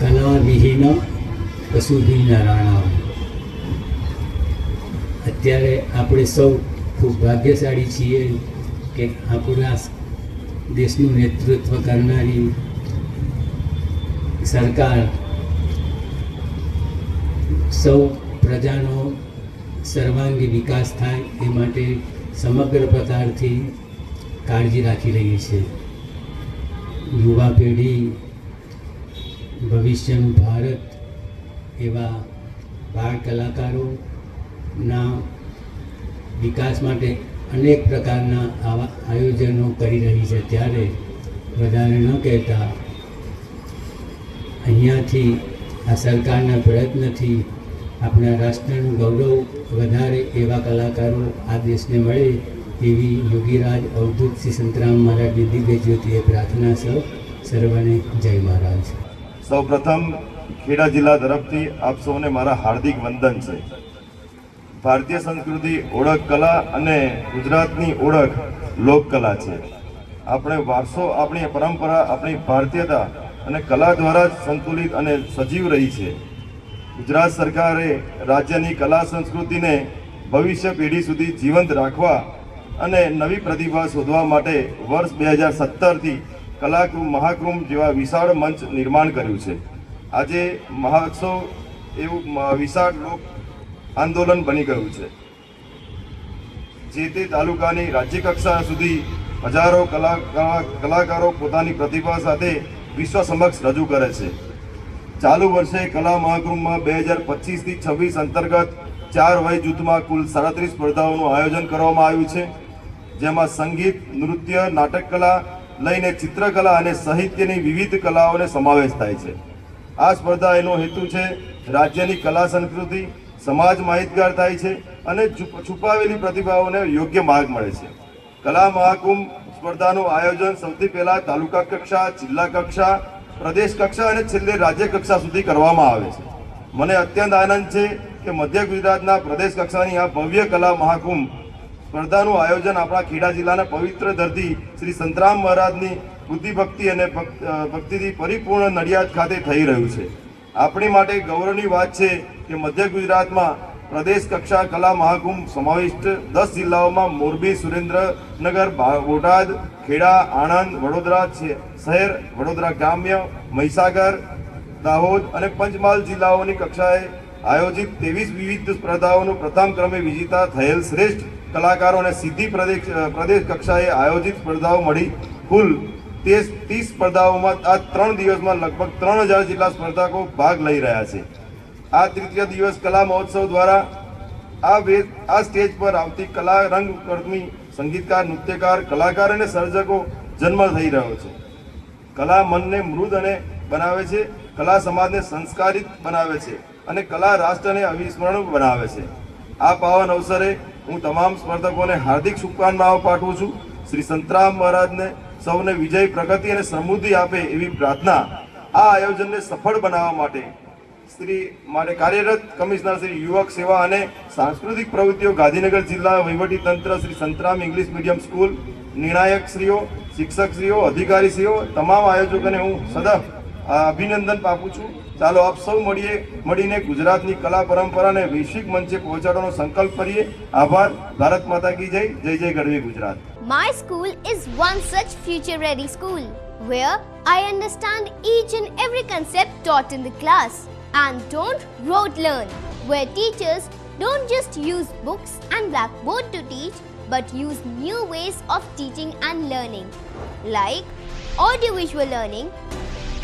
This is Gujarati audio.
કલાવિહીન કશુભી નારાયણ અત્યારે આપણે સૌ ખૂબ ભાગ્યશાળી છીએ કે આપણા દેશનું નેતૃત્વ કરનારી સરકાર સૌ પ્રજાનો સર્વાંગી વિકાસ થાય એ માટે સમગ્ર પ્રકારથી કાળજી રાખી રહી છે. યુવા પેઢી ભવિષ્યનું ભારત એવા બાળ કલાકારોના વિકાસ માટે અનેક પ્રકારના આવા આયોજનો કરી રહી છે. ત્યારે વધારે ન કહેતા અહીંયાથી આ સરકારના પ્રયત્નથી આપણા રાષ્ટ્રનું ગૌરવ વધારે એવા કલાકારો આ દેશને મળે એવી યોગીરાજ અવધૂત શ્રી સંતરામ મહારાજની દિવ્ય જ્યોતિએ પ્રાર્થના સૌ સર્વને જય મહારાજ. સૌ પ્રથમ ખેડા જિલ્લા તરફથી આપ સૌને મારા હાર્દિક વંદન છે. ભારતીય સંસ્કૃતિ ઓળખ કલા અને ગુજરાતની ઓળખ લોકકલા છે. આપણે વારસો, આપણી પરંપરા, આપણી ભારતીયતા અને કલા દ્વારા જ સંતુલિત અને સજીવ રહી છે. ગુજરાત સરકારે રાજ્યની કલા સંસ્કૃતિને ભવિષ્ય પેઢી સુધી જીવંત રાખવા અને નવી પ્રતિભા શોધવા માટે વર્ષ બે હજાર સત્તરથી કલાકૃમ મહાકુંભ જેવા વિશાળ મંચ નિર્માણ કર્યું છે. આજે મહોત્સવ એવું વિશાળ લોક આંદોલન બની ગયું છે. જે તે તાલુકાની રાજ્ય કક્ષા સુધી હજારો કલા, કલા- કલાકારો પોતાની પ્રતિભા સાથે વિશ્વ સમક્ષ રજૂ કરે છે. ચાલુ વર્ષે કલા મહાકુંભમાં બે હજાર પચીસથી છવ્વીસ અંતર્ગત ચાર વય જૂથમાં કુલ સાડત્રીસ સ્પર્ધાઓનું આયોજન કરવામાં આવ્યું છે. જેમાં સંગીત, નૃત્ય, નાટક કલા લઈને ચિત્રકલા અને સાહિત્યની વિવિધ કલાઓને સમાવેશ થાય છે. આ સ્પર્ધા એનો હેતુ છે રાજ્યની કલા સંસ્કૃતિ, સમાજ માહિતગાર થાય છે અને છુપાવેલી પ્રતિભાઓને યોગ્ય માર્ગ મળે છે. કલા મહાકુંભ સ્પર્ધાનું આયોજન સૌથી પહેલાં તાલુકા કક્ષા, જિલ્લા કક્ષા, પ્રદેશ કક્ષા અને છેલ્લે રાજ્ય કક્ષા સુધી કરવામાં આવે છે. મને અત્યંત આનંદ છે કે મધ્ય ગુજરાતના પ્રદેશ કક્ષાની આ ભવ્ય કલા મહાકુંભ સ્પર્ધાનું આયોજન આપણા ખેડા જિલ્લાના પવિત્ર ધરતી શ્રી સંતરામ મહારાજની બુદ્ધિ ભક્તિ અને ભક્ત- ભક્તિથી પરિપૂર્ણ નડિયાદ ખાતે થઈ રહ્યું છે. આપણી માટે ગૌરવની વાત છે કે મધ્ય ગુજરાતમાં પ્રદેશ કક્ષા કલા મહાકુંભ સમાવિષ્ટ દસ જિલ્લાઓમાં મોરબી, સુરેન્દ્રનગર બોટાદ, ખેડા, આણંદ, વડોદરા શહેર, વડોદરા ગ્રામ્ય મહીસાગર, દાહોદ અને પંચમહાલ જિલ્લાઓની કક્ષાએ આયોજિત ત્રેવીસ વિવિધ સ્પર્ધાઓનું પ્રથમ ક્રમે વિજેતા થયેલ શ્રેષ્ઠ કલાકારો અને સીધી પ્રદેશ પ્રદેશ કક્ષાએ આયોજિત સ્પર્ધાઓ મળી. કુલ તે ત્રીસ સ્પર્ધાઓમાં આ ત્રણ દિવસમાં લગભગ ત્રણ હજાર જેટલા સ્પર્ધકો ભાગ લઈ રહ્યા છે. આ તૃતીય દિવસ કલા મહોત્સવ દ્વારા આ વે, આ સ્ટેજ પર આવતી કલા રંગ કર્મી સંગીતકાર, નૃત્યકાર, કલાકાર અને સર્જકો જન્મ થઈ રહ્યો છે. કલા મનને મૃદ અને બનાવે છે, કલા સમાજને સંસ્કારિત બનાવે છે અને કલા રાષ્ટ્રને અવિસ્મરણીય બનાવે છે. આ પાવન અવસરે હું તમામ સ્પર્ધકોને હાર્દિક શુભકામનાઓ પાઠવું છું. શ્રી સંતરામ મહારાજને સૌને વિજય, પ્રગતિ અને સમૃદ્ધિ આપે એવી પ્રાર્થના આ આયોજનને સફળ બનાવવા માટે. શ્રી માટે કાર્યરત કમિશનર શ્રી યુવક સેવા અને સાંસ્કૃતિક પ્રવૃત્તિઓ ગાંધીનગર જિલ્લા વહીવટી તંત્ર Shri Santram English medium school, નિર્ણાયકશ્રીઓ, શિક્ષકશ્રીઓ, અધિકારીશ્રીઓ, તમામ આયોજકોને હું સદા અભિનંદન પાપું છું ચાલો આપ સૌ મળીએ મળીને ગુજરાતની કલા પરંપરાને વૈશ્વિક મંચે પહોંચાડવાનો સંકલ્પ કરીએ આભાર ભારત માતા કી જય જય જય Gadhvi Gujarat My school is one such future ready school where I understand each and every concept taught in the class and don't rote learn, where teachers don't just use books and blackboard to teach but use new ways of teaching and learning like audiovisual learning,